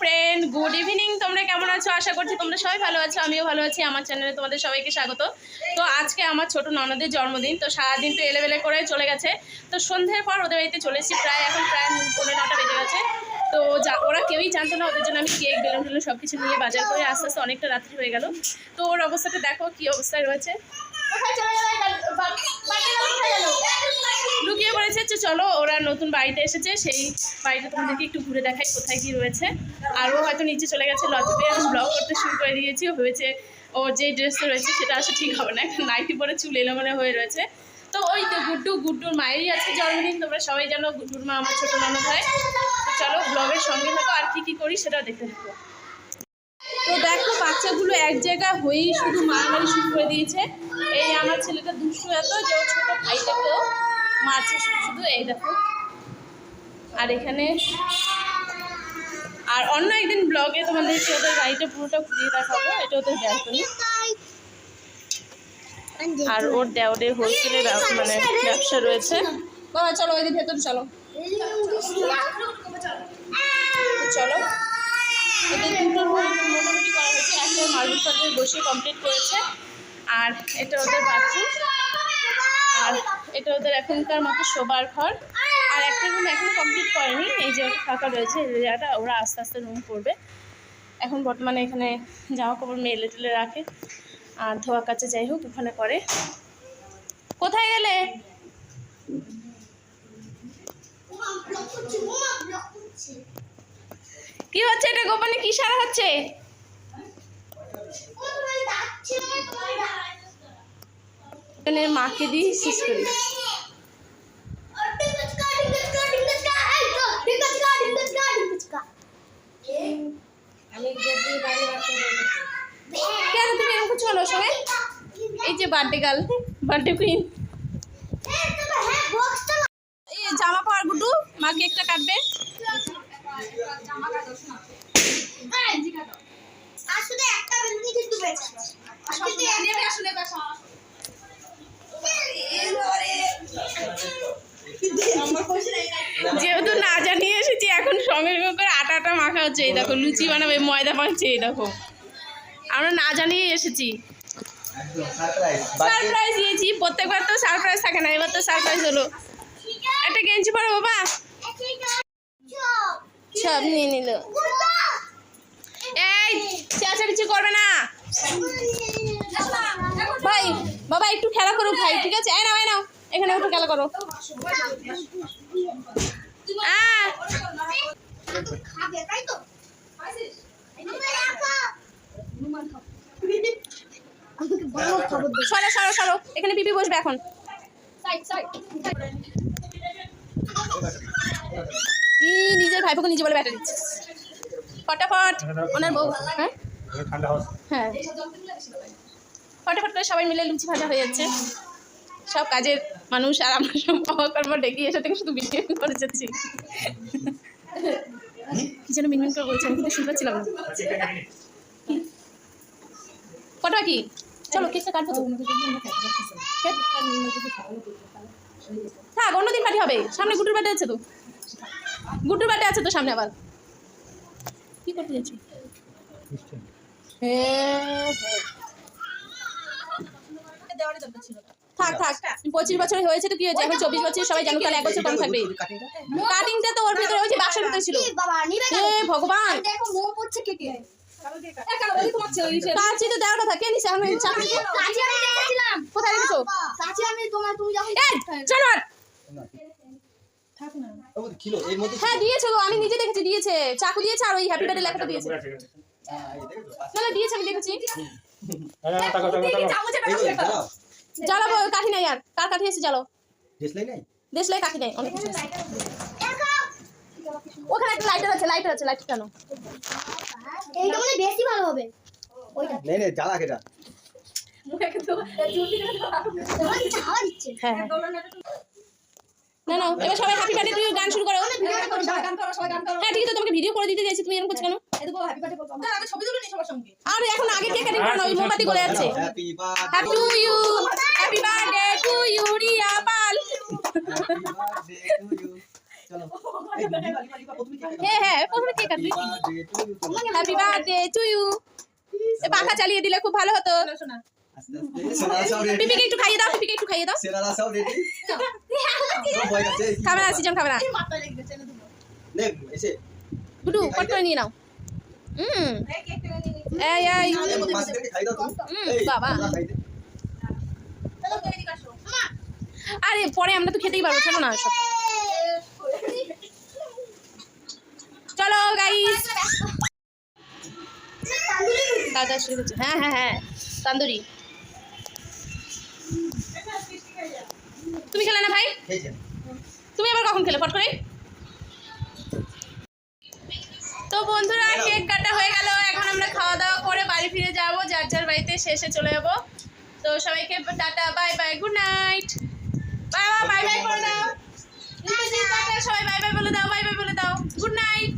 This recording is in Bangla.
ফ্রেন্ড গুড ইভিনিং তোমরা কেমন আছো? আশা করছি তোমরা সবাই ভালো আছো, আমিও ভালো আছি। আমার চ্যানেলে তোমাদের সবাইকে স্বাগত। তো আজকে আমার ছোট ননদের জন্মদিন, তো সারাদিন তো এলেবেলে করে চলে গেছে। তো সন্ধ্যের পর ওদের বাড়িতে চলে এসেছি, প্রায় এখন প্রায় পনেরো নটা বেজে গেছে। তো যা, ওরা কেউই জানতো না, ওদের জন্য আমি কেক বেলুন টেলুন সব কিছু নিয়ে বাজার করে আস্তে আস্তে অনেকটা রাত্রি হয়ে গেল। তো ওর অবস্থাটা দেখো, কি অবস্থায় রয়েছে। চলো, ওরা নতুন বাড়িতে এসেছে, সেই বাড়িটা তোমাদেরকে একটু ঘুরে দেখাই কোথায় কি রয়েছে। আর ও হয়তো নিচে চলে গেছে লজে আমি ব্লগ করতে শুরু করে দিয়েছি, ও ভেবেছে ওর যে ড্রেসটা রয়েছে সেটা আসলে ঠিক হবে না নাইটি পরে চুল এলোমেলো হয়ে রয়েছে। তো ওই তো গুড্ডু, গুড্ডুর মায়েরই আছে জন্মদিন, তোমরা সবাই জানো গুড্ডুর মা আমার ছোটো হয় তো চলো ব্লগের সঙ্গে থাকো, আর কি কি করি সেটা দেখতে থাকো। তো দেখো, বাচ্চাগুলো এক জায়গা হয়েই শুধু মারামারি শুরু করে দিয়েছে। এই আমার ছেলেটা দুষ্টু এত যে ওর ছোটো ভাইটাকেও মারছে শুধু এই দেখো। আর এখানে আর অন্য একদিন ব্লগে তোমাদেরকে ওদের বাড়িটা পুরোটা ঘুরিয়ে দেখাবো, এটা ওদের ব্যালকনি আর ওর দেওয়ারের হোলসেলের মানে ব্যবসা রয়েছে। বাবা, চলো ওই ভেতরে চলো। চলো। এদের দুটো মোটামুটি করা হয়েছে। একটা মার্বেল বসে কমপ্লিট করেছে। আর এটা ওদের বাথরুম আর এটা ওদের এখনকার মতো শোবার ঘর। আর একটা রুম এখনও কমপ্লিট করেনি, এই যে ফাঁকা রয়েছে, এই জায়গাটা ওরা আস্তে আস্তে রুম করবে। এখন বর্তমানে এখানে জামা কাপড় মেলে টেলে রাখে, আর ধোয়া কাছে যাই হোক, ওখানে করে কোথায় গেলে? কি হচ্ছে এটা গোপনে কি সারা হচ্ছে এখানে মাকে দিই শেষ করি। কেন তুমি এরকম ওর সঙ্গে এই যে বার্থডে গার্ল বার্থডে কুইন। এই জামা পর গুডু মা কেকটা কাটবে। আসলে একটা বেলুনি কিন্তু বেঁচে আসলে বাসা যেহেতু না জানিয়ে এসেছি, এখন সঙ্গে সঙ্গে করে আটা আটা মাখা হচ্ছে। এই দেখো, লুচি বানাবে, ময়দা মাখছে, এই দেখো। আমরা না জানিয়ে এসেছি। সারপ্রাইজ দিয়েছি প্রত্যেকবার তো সারপ্রাইজ থাকে না, এবার তো সারপ্রাইজ হলো। একটা গেঞ্জি পরো, বাবা। সব নিয়ে নিল। এই, চেঁচামেচি করবে না ভাই বাবা একটু করো ভাই ঠিক আছে? এই নাও এই নাও এখানে একটু খেলা করো। সরো সরো সরো এখানে পিপি বসবে এখন। নিজের ভাইপোকে নিজে বলে ব্যাটা দিচ্ছে। ফটাফট। ওনার বউ হ্যাঁ? হ্যাঁ। ফটাফট করে সবাই মিলে লুচি ভাজা হয়ে যাচ্ছে। সব কাজের মানুষ আর আমরা সব অকর্ম ডেকে এসে থেকে শুধু বিক্রি করে যাচ্ছি। কি যেন মিনমিন করে বলছে আমি কিন্তু শুনতে পাচ্ছিলাম না। কটা কি? চলো কেকটা কাটবো তো। থাক অন্যদিন পার্টি হবে। সামনে গুটুর বাটে আছে তো। গুটুর বাটে আছে তো সামনে আবার। কি করতে যাচ্ছি? হ্যাঁ, হ্যাঁ। থাক থাক পঁচিশ বছর হয়েছে তো কি হয়েছে এখন চব্বিশ বছর সবাই জানুক তাহলে এক বছর কম থাকবে কাটিংটা তো ওর ভিতরে ওই যে বাক্সের ভিতরে ছিল এ ভগবান তো দেওয়ার কথা কে নিছে আমি চাকরি কাছে আমি দেখেছিলাম কোথায় রেখেছো কাছে আমি তোমার তুমি যখন জানোয়ার কিলো এর মধ্যে হ্যাঁ দিয়েছে গো আমি নিজে দেখেছি দিয়েছে চাকু দিয়েছে আর ওই হ্যাপি বার্থডে লেখাটা দিয়েছে না দিয়েছে আমি দেখেছি জ্বালাবো কাঠি নাই আর। কার কাঠি এসে জ্বালো ডিসলাই নাই? দেশলাই কাঠি নাই অনেক কিছু ওখানে একটা লাইটার আছে লাইটার আছে লাইটার কেন এইটা মানে বেশি ভালো হবে। ওইটা। নেই নেই জ্বালা কেটা হ্যাঁ হ্যাঁ। না না এবার সবাই হ্যাপি বার্থডে তুই গান শুরু করো। হ্যাঁ ঠিক আছে তোমাকে ভিডিও করে দিতে চাইছি তুমি এরকম করছ কেন? আর এখন আগে কে কাটিং করো মোমবাতি করে যাচ্ছে happy birthday to you happy birthday to you Riya Pal happy birthday to you চলো এই, লিপা, লিপা, লিপা, প্রথমে কে কাটবে? হ্যাঁ হ্যাঁ প্রথমে কে কাটবি? হ্যাপি বার্থডে টু ইউ পাখা চালিয়ে দিলে খুব ভালো হতো। পিপিকে একটু খাইয়ে দাও পিপিকে একটু খাইয়ে দাও। সেনারা সব? সিজন গুডু কট করে নিয়ে নাও। হুম। এই বাবা। আরে পরে আমরা তো খেতেই পারব চলো না সব। চলো গাইস দাদা শুরু করছে হ্যাঁ হ্যাঁ হ্যাঁ। তান্দুরি। তুমি খেলে না ভাই? তুমি আবার কখন খেলে? ফট করে। তো বন্ধুরা কেক কাটা হয়ে গেল। এখন আমরা খাওয়া দাওয়া করে বাড়ি ফিরে যাব। যার যার বাড়িতে শেষে চলে যাব। তো সবাইকে tata bye bye good night. Bye bye bye bye করে দাও। টাটা, সবাই বাই বাই বলে দাও বাই বাই বলে দাও। Good night.